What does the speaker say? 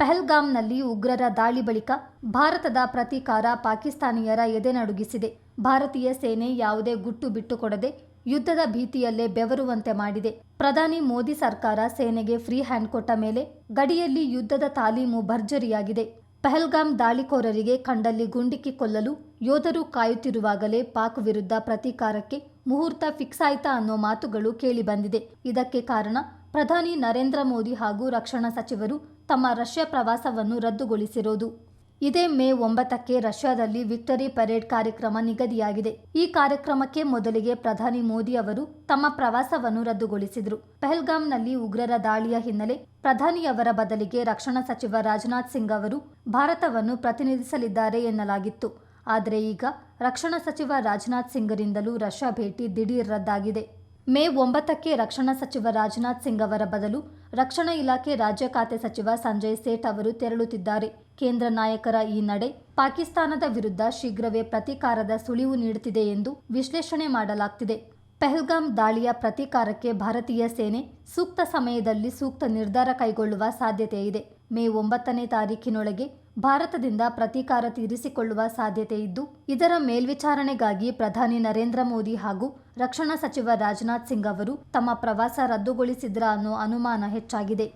ಪಹಲ್ಗಾಮ್ನಲ್ಲಿ ಉಗ್ರರ ದಾಳಿ ಬಳಿಕ ಭಾರತದ ಪ್ರತೀಕಾರ ಪಾಕಿಸ್ತಾನಿಯರ ಎದೆನಡುಗಿಸಿದೆ. ಭಾರತೀಯ ಸೇನೆ ಯಾವುದೇ ಗುಟ್ಟು ಬಿಟ್ಟುಕೊಡದೆ ಯುದ್ಧದ ಭೀತಿಯಲ್ಲೇ ಬೆವರುವಂತೆ ಮಾಡಿದೆ. ಪ್ರಧಾನಿ ಮೋದಿ ಸರ್ಕಾರ ಸೇನೆಗೆ ಫ್ರೀ ಹ್ಯಾಂಡ್ ಕೊಟ್ಟ ಮೇಲೆ ಗಡಿಯಲ್ಲಿ ಯುದ್ಧದ ತಾಲೀಮು ಭರ್ಜರಿಯಾಗಿದೆ. ಪಹಲ್ಗಾಮ್ ದಾಳಿಕೋರರಿಗೆ ಕಂಡಲ್ಲಿ ಗುಂಡಿಕ್ಕಿ ಕೊಲ್ಲಲು ಯೋಧರು ಕಾಯುತ್ತಿರುವಾಗಲೇ ಪಾಕ್ ವಿರುದ್ಧ ಪ್ರತೀಕಾರಕ್ಕೆ ಮುಹೂರ್ತ ಫಿಕ್ಸ್ ಆಯ್ತಾ ಅನ್ನೋ ಮಾತುಗಳು ಕೇಳಿಬಂದಿದೆ ಇದಕ್ಕೆ ಕಾರಣ ಪ್ರಧಾನಿ ನರೇಂದ್ರ ಮೋದಿ ಹಾಗೂ ರಕ್ಷಣಾ ಸಚಿವರು ತಮ್ಮ ರಷ್ಯಾ ಪ್ರವಾಸವನ್ನು ರದ್ದುಗೊಳಿಸಿರೋದು. ಇದೇ ಮೇ ಒಂಬತ್ತಕ್ಕೆ ರಷ್ಯಾದಲ್ಲಿ ವಿಕ್ಟರಿ ಪರೇಡ್ ಕಾರ್ಯಕ್ರಮ ನಿಗದಿಯಾಗಿದೆ. ಈ ಕಾರ್ಯಕ್ರಮಕ್ಕೆ ಮೊದಲಿಗೆ ಪ್ರಧಾನಿ ಮೋದಿ ಅವರು ತಮ್ಮ ಪ್ರವಾಸವನ್ನು ರದ್ದುಗೊಳಿಸಿದರು. ಪೆಹಲ್ಗಾಮ್ನಲ್ಲಿ ಉಗ್ರರ ದಾಳಿಯ ಹಿನ್ನೆಲೆ ಪ್ರಧಾನಿಯವರ ಬದಲಿಗೆ ರಕ್ಷಣಾ ಸಚಿವ ರಾಜನಾಥ್ ಸಿಂಗ್ ಅವರು ಭಾರತವನ್ನು ಪ್ರತಿನಿಧಿಸಲಿದ್ದಾರೆ ಎನ್ನಲಾಗಿತ್ತು. ಆದರೆ ಈಗ ರಕ್ಷಣಾ ಸಚಿವ ರಾಜನಾಥ್ ಸಿಂಗ್ರಿಂದಲೂ ರಷ್ಯಾ ಭೇಟಿ ದಿಢೀರ್ ರದ್ದಾಗಿದೆ. ಮೇ ಒಂಬತ್ತಕ್ಕೆ ರಕ್ಷಣಾ ಸಚಿವ ರಾಜನಾಥ್ ಸಿಂಗ್ ಅವರ ಬದಲು ರಕ್ಷಣಾ ಇಲಾಖೆ ರಾಜ್ಯ ಖಾತೆ ಸಚಿವ ಸಂಜಯ್ ಸೇಠ್ ಅವರು ತೆರಳುತ್ತಿದ್ದಾರೆ. ಕೇಂದ್ರ ನಾಯಕರ ಈ ನಡೆ ಪಾಕಿಸ್ತಾನದ ವಿರುದ್ಧ ಶೀಘ್ರವೇ ಪ್ರತೀಕಾರದ ಸುಳಿವು ನೀಡುತ್ತಿದೆ ಎಂದು ವಿಶ್ಲೇಷಣೆ ಮಾಡಲಾಗ್ತಿದೆ. ಪೆಹಲ್ಗಾಮ್ ದಾಳಿಯ ಪ್ರತೀಕಾರಕ್ಕೆ ಭಾರತೀಯ ಸೇನೆ ಸೂಕ್ತ ಸಮಯದಲ್ಲಿ ಸೂಕ್ತ ನಿರ್ಧಾರ ಕೈಗೊಳ್ಳುವ ಸಾಧ್ಯತೆ ಇದೆ ಮೇ ಒಂಬತ್ತನೇ ತಾರೀಕಿನೊಳಗೆ ಭಾರತದಿಂದ ಪ್ರತೀಕಾರ ತೀರಿಸಿಕೊಳ್ಳುವ ಸಾಧ್ಯತೆ ಇದ್ದು, ಇದರ ಮೇಲ್ವಿಚಾರಣೆಗಾಗಿ ಪ್ರಧಾನಿ ನರೇಂದ್ರ ಮೋದಿ ಹಾಗೂ ರಕ್ಷಣಾ ಸಚಿವ ರಾಜನಾಥ್ ಸಿಂಗ್ ಅವರು ತಮ್ಮ ಪ್ರವಾಸ ರದ್ದುಗೊಳಿಸಿದ್ರ ಅನ್ನೋ ಅನುಮಾನ ಹೆಚ್ಚಾಗಿದೆ.